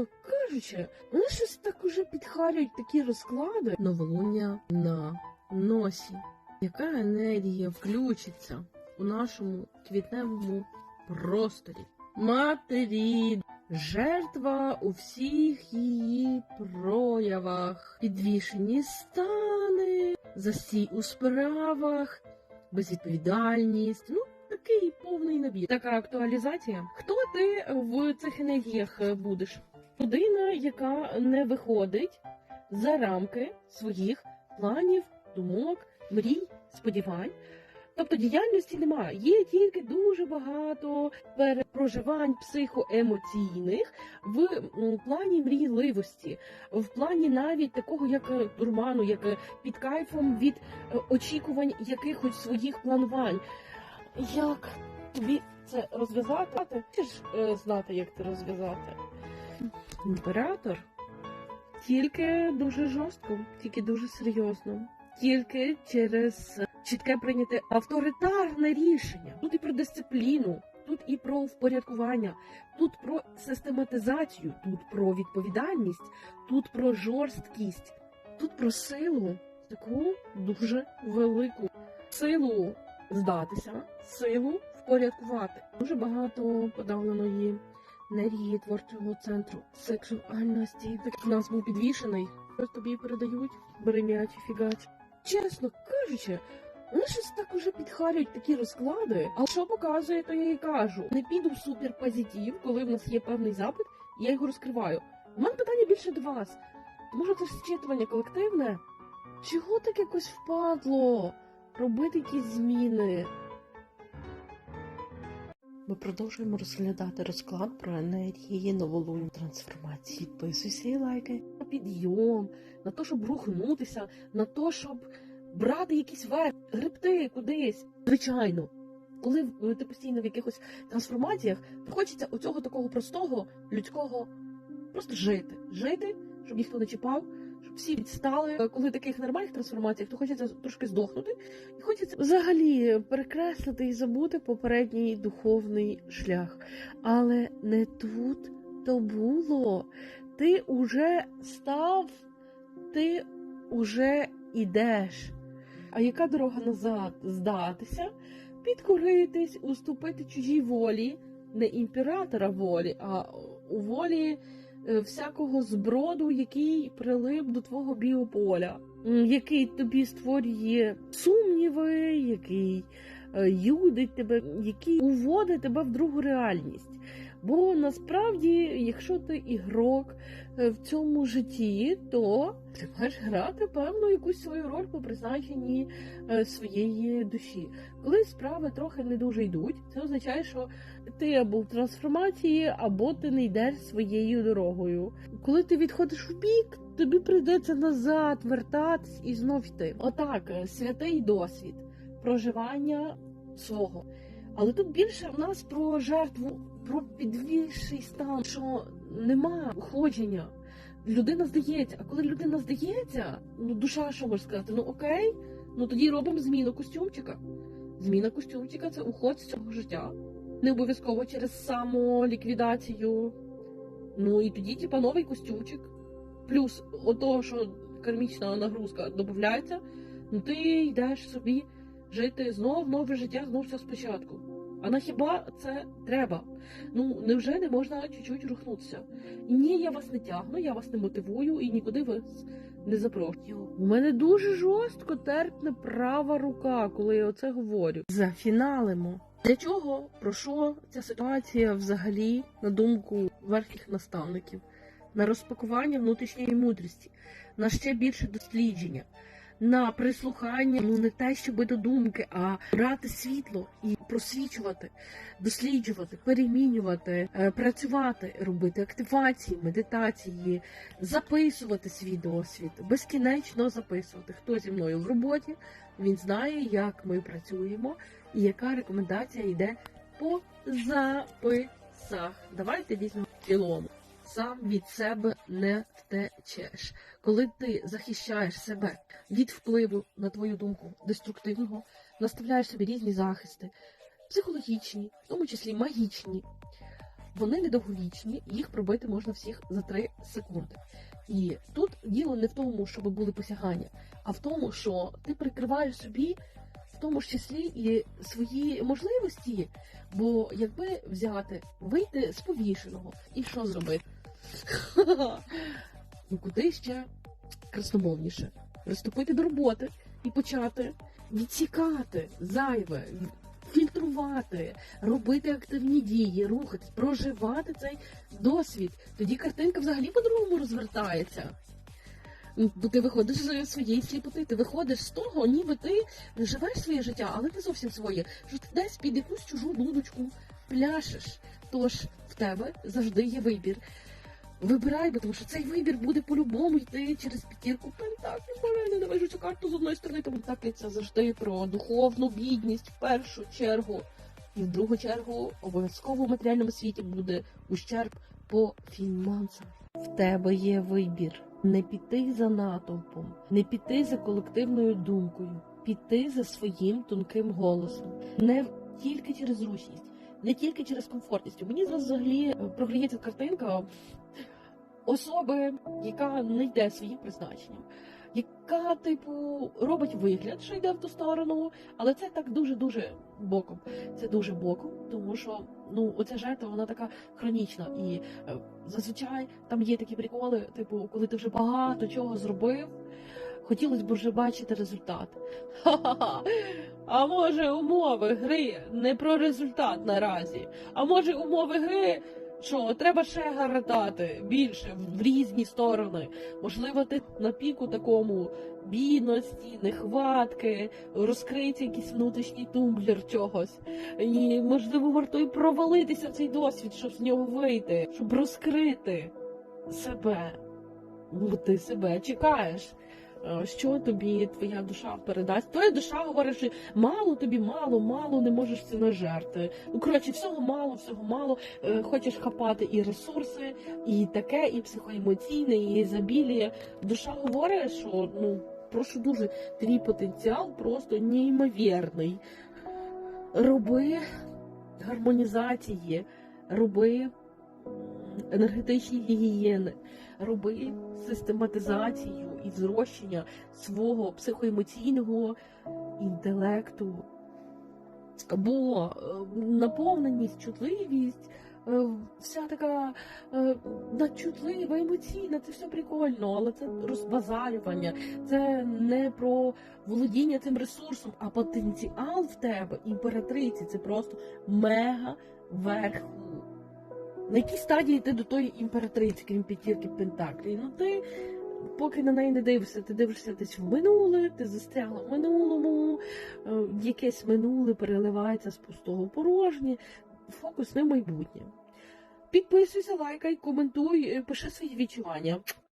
Чесно кажучи, вони щось так уже підхарюють такі розклади. Новолуння на носі. Яка енергія включиться у нашому квітневому просторі? Матері, жертва у всіх її проявах, підвішені стани, засій у справах, безвідповідальність. Ну, такий повний набір. Така актуалізація. Хто ти в цих енергіях будеш? Людина, яка не виходить за рамки своїх планів, думок, мрій, сподівань. Тобто діяльності немає. Є тільки дуже багато перепроживань психоемоційних в плані мрійливості, в плані навіть такого, як е, дурману, як е, під кайфом від е, очікувань якихось своїх планувань. Як тобі це розв'язати? Ти ж е, знати, як це розв'язати. Імператор тільки дуже жорстко, тільки дуже серйозно, тільки через чітке прийняте авторитарне рішення. Тут і про дисципліну, тут і про впорядкування, тут про систематизацію, тут про відповідальність, тут про жорсткість, тут про силу, таку дуже велику силу здатися, силу впорядкувати. Дуже багато подавленої енергії творчого центру сексуальності. Так нас був підвішений. Щось тобі передають, бери м'яч і фігач. Чесно кажучи, вони щось так уже підхарюють такі розклади. А що показує, то я і кажу. Не піду в суперпозитив, коли в нас є певний запит, я його розкриваю. У мене питання більше до вас. Може, це ж зчитування колективне? Чого так якось впадло робити якісь зміни? Ми продовжуємо розглядати розклад про енергії новолунь трансформації. Підписуйся і лайкай на підйом, на те, щоб рухнутися, на те, щоб брати якісь верх, гребти кудись. Звичайно, коли ти постійно в якихось трансформаціях, хочеться оцього такого простого людського просто жити. Жити, щоб ніхто не чіпав, щоб всі відстали. Е, Коли таких нормальних трансформаціях, то хочеться трошки здохнути, і хочеться взагалі перекреслити і забути попередній духовний шлях. Але не тут то було. Ти уже став, ти уже ідеш. А яка дорога назад? Здатися, підкоритись, уступити чужій волі, не імператора волі, а у волі всякого зброду, який прилип до твого біополя, який тобі створює сумніви, який е, юдить тебе, який уводить тебе в другу реальність. Бо насправді, якщо ти ігрок е, в цьому житті, то ти маєш грати певну якусь свою роль по призначенні е, своєї душі. Коли справи трохи не дуже йдуть, це означає, що ти або в трансформації, або ти не йдеш своєю дорогою. Коли ти відходиш в бік, тобі прийдеться назад вертатись і знов йти. Отак, е, святий досвід проживання свого. Але тут більше в нас про жертву, про підвіший стан, що нема уходження. Людина здається, а коли людина здається, ну душа що може сказати? Ну окей, ну тоді робимо зміну костюмчика. Зміна костюмчика це уход з цього життя. Не обов'язково через самоліквідацію. Ну і тоді, типа, новий костюмчик. Плюс ото, що кармічна нагрузка додається, ну ти йдеш собі жити знов нове життя, знов все спочатку. А на хіба це треба? Ну невже не можна чуть-чуть рухнутися? Ні, я вас не тягну, я вас не мотивую і нікуди вас не запрошую. У мене дуже жорстко терпне права рука, коли я оце говорю. Зафіналимо. Для чого про що ця ситуація взагалі, на думку верхніх наставників, на розпакування внутрішньої мудрості, на ще більше дослідження, на прислухання, ну не те, щоб до думки, а брати світло і просвічувати, досліджувати, перемінювати, е, працювати, робити активації, медитації, записувати свій досвід, безкінечно записувати. Хто зі мною в роботі, він знає, як ми працюємо і яка рекомендація йде по записах. Давайте візьмемо в цілому. Сам від себе не втечеш. Коли ти захищаєш себе від впливу на твою думку деструктивного, наставляєш собі різні захисти, психологічні, в тому числі магічні, Вони недовговічні, їх пробити можна всіх за 3 секунди. І тут діло не в тому, щоб були посягання, а в тому, що ти прикриваєш собі тому числі і свої можливості. Бо якби взяти, вийти з повішеного і що зробити? Ну куди ще красномовніше? Приступити до роботи і почати відсікати зайве, фільтрувати, робити активні дії, рухатись, проживати цей досвід. Тоді картинка взагалі по-другому розвертається. Бо ти виходиш з своєї сліпоти, ти виходиш з того, ніби ти живеш своє життя, але не зовсім своє. Що ти десь під якусь чужу дудочку пляшеш. Тож в тебе завжди є вибір. Вибирай, бо тому що цей вибір буде по-любому йти через п'ятірку пентаклів. Я ненавижу цю карту з одної сторони, тому це завжди про духовну бідність в першу чергу. І в другу чергу обов'язково в матеріальному світі буде ущерб по фінансам. В тебе є вибір. Не піти за натовпом, не піти за колективною думкою, піти за своїм тонким голосом. Не тільки через зручність, не тільки через комфортність. Мені взагалі е, картинка особи, яка не йде своїм призначенням, яка, типу, робить вигляд, що йде в ту сторону, але це так дуже-дуже боком. Це дуже боком, тому що ну оця жертва вона така хронічна. І е, зазвичай там є такі приколи, типу, коли ти вже багато чого зробив. Хотілося б вже бачити результат. Ха-ха-ха. А може умови гри не про результат наразі. А може умови гри, що треба ще гарантати більше в різні сторони. Можливо, ти на піку такому бідності, нехватки, розкриється якийсь внутрішній тумблер чогось. І можливо варто і провалитися в цей досвід, щоб з нього вийти, щоб розкрити себе. Бо ти себе чекаєш. Е, Що тобі твоя душа передасть? Твоя душа говорить, що мало тобі, мало, мало, не можеш це нажерти. Ну коротше, всього мало, всього мало. Е, Хочеш хапати і ресурси, і таке, і психоемоційне, і ізобіліє. Душа говорить, що ну прошу дуже, твій потенціал просто неймовірний. Роби гармонізації, роби енергетичні гігієни, роби систематизацію і зрощення свого психоемоційного інтелекту. Бо е, наповненість, чутливість, е, вся така е, надчутлива, емоційна, це все прикольно, але це розбазарювання, це не про володіння цим ресурсом, а потенціал в тебе, імператриці, це просто мега верху. На якій стадії ти до тої імператриці, крім п'ятірки Пентаклі? Ну ти поки на неї не дивишся, ти дивишся десь в минуле, ти застрягла в минулому, е, якесь минуле переливається з пустого порожнє, фокус не майбутнє. Підписуйся, лайкай, коментуй, е, пиши свої відчування.